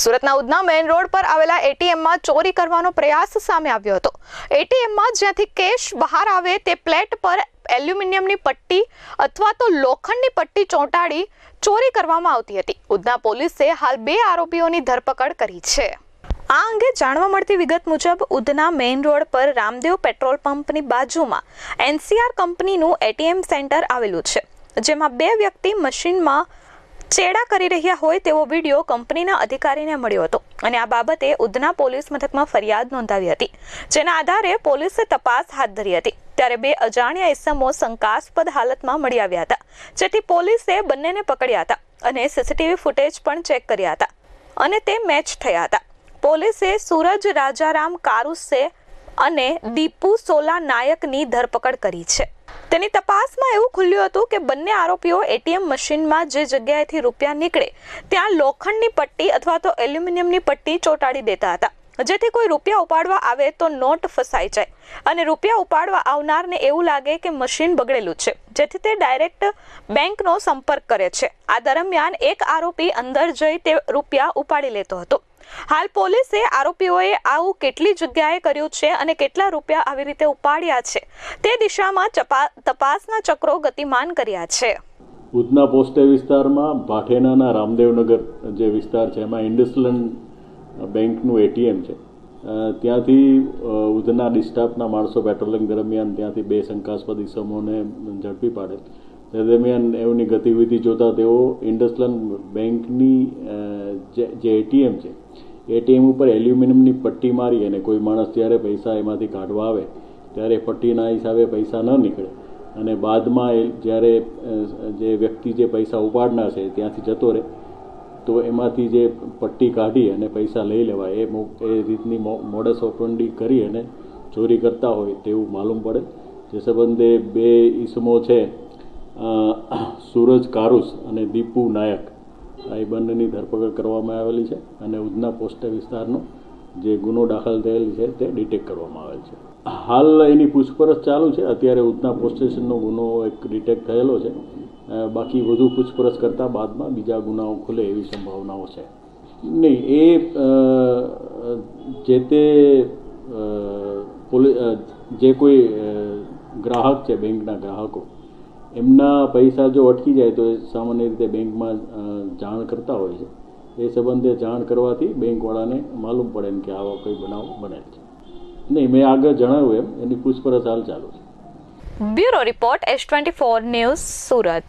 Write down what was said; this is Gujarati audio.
સુરતના ઉધના મેઇન રોડ પર આવેલા એટીએમમાં ચોરી કરવાનો પ્રયાસ સામે આવ્યો હતો. એટીએમમાં જ્યાંથી કેશ બહાર આવે તે પ્લેટ પર એલ્યુમિનિયમની પટ્ટી અથવા તો લોખંડની પટ્ટી ચોંટાડી ચોરી કરવામાં આવતી હતી. ઉધના પોલીસે હાલ બે આરોપીઓની ધરપકડ કરી છે. આ અંગે જાણવા મળતી વિગત મુજબ ઉધના મેઇન રોડ પર રામદેવ પેટ્રોલ પંપની બાજુમાં એનસીઆર કંપનીનું એટીએમ સેન્ટર આવેલું છે, જેમાં બે વ્યક્તિ મશીનમાં ચેડા કરી રહ્યા હોય તેવો વીડિયો કંપનીના અધિકારીને મળ્યો હતો અને આ બાબતે ઉધના પોલીસ મથકમાં ફરિયાદ નોંધાવી હતી, જેના આધારે પોલીસે તપાસ હાથ ધરી હતી. ત્યારે બે અજાણ્યા ઇસમો શંકાસ્પદ હાલતમાં મળી આવ્યા હતા, જેથી પોલીસે બંનેને પકડ્યા હતા અને સીસીટીવી ફૂટેજ પણ ચેક કર્યા હતા અને તે મેચ થયા હતા. પોલીસે સૂરજ રાજારામ કારુસે અને દીપુ સોલા નાયકની ધરપકડ કરી છે. તેની તપાસમાં એવું ખુલ્યું હતું કે બંને આરોપીઓ એટીએમ મશીનમાં જે જગ્યાએથી રૂપિયા નીકળે, ત્યાં લોખંડની પટ્ટી અથવા તો એલ્યુમિનિયમની પટ્ટી ચોંટાડી દેતા હતા. જેથી કોઈ રૂપિયા ઉપાડવા આવે તો નોટ ફસાઈ જાય. અને રૂપિયા ઉપાડવા આવનારને એવું લાગે કે મશીન બગડેલું છે. જેથી તે ડાયરેક્ટ બેંકનો સંપર્ક કરે છે. આ દરમિયાન એક આરોપી અંદર જઈ તે રૂપિયા ઉપાડી લેતો હતો. હાલ પોલીસે આરોપીઓએ આવું કેટલી જગ્યાએ કર્યું છે અને કેટલા રૂપિયા આવી રીતે ઉપાડ્યા છે? તે દિશામાં તપાસના ચક્રો ગતિમાન કર્યા છે. ઉધના પોસ્ટે વિસ્તારમાં ભાઠેનાના રામદેવનગર જે વિસ્તાર છે, એમાં ઇન્ડસલન્ડ બેંકનું એટીએમ છે. ત્યાંથી ઉધના ડિસ્ટાફના માણસો પેટ્રોલિંગ દરમિયાન ત્યાંથી બે શંકાસ્પદ ઇસમોને ઝડપી પાડે. તે દરમિયાન એમની ગતિવિધિ જોતા તેઓ ઇન્ડસલન્ડ બેંકની જે એટીએમ છે, એટીએમ ઉપર એલ્યુમિનિયમની પટ્ટી મારી અને કોઈ માણસ જ્યારે પૈસા એમાંથી કાઢવા આવે, ત્યારે પટ્ટીના હિસાબે પૈસા ન નીકળે. અને બાદમાં એ જ્યારે જે વ્યક્તિ જે પૈસા ઉપાડનાર છે ત્યાંથી જતો રહે, તો એમાંથી જે પટ્ટી કાઢી અને પૈસા લઈ લેવાય, એ એ રીતની મોડસ ઓપરંડી કરી અને ચોરી કરતા હોય તેવું માલુમ પડે. જે સંબંધે બે ઈસમો છે સૂરજ કારુસ અને દીપુ નાયક આ બંનેની ધરપકડ કરવામાં આવેલી છે અને ઉધના પોસ્ટ વિસ્તારનો જે ગુનો દાખલ થયેલ છે તે ડિટેક્ટ કરવામાં આવેલ છે. હાલ એની પૂછપરછ ચાલુ છે. અત્યારે ઉધના પોસ્ટ સ્ટેશનનો ગુનો એક ડિટેક્ટ થયેલો છે. બાકી વધુ પૂછપરછ કરતાં બાદમાં બીજા ગુનાઓ ખુલે એવી સંભાવનાઓ છે. નહીં, એ જે તે પોલીસ જે કોઈ ગ્રાહક છે, બેંકના ગ્રાહકો એમના પૈસા જો અટકી જાય તો એ સામાન્ય રીતે બેંકમાં જાણ કરતા હોય છે. એ સંબંધે જાણ કરવાથી બેંકવાળાને માલુમ પડે ને કે આવા કોઈ બનાવ બનેલ છે. નહીં, મેં આગળ જણાવ્યું એમ. એની પૂછપરછ હાલ ચાલુ છે. Bureau report, S twenty four news Surat.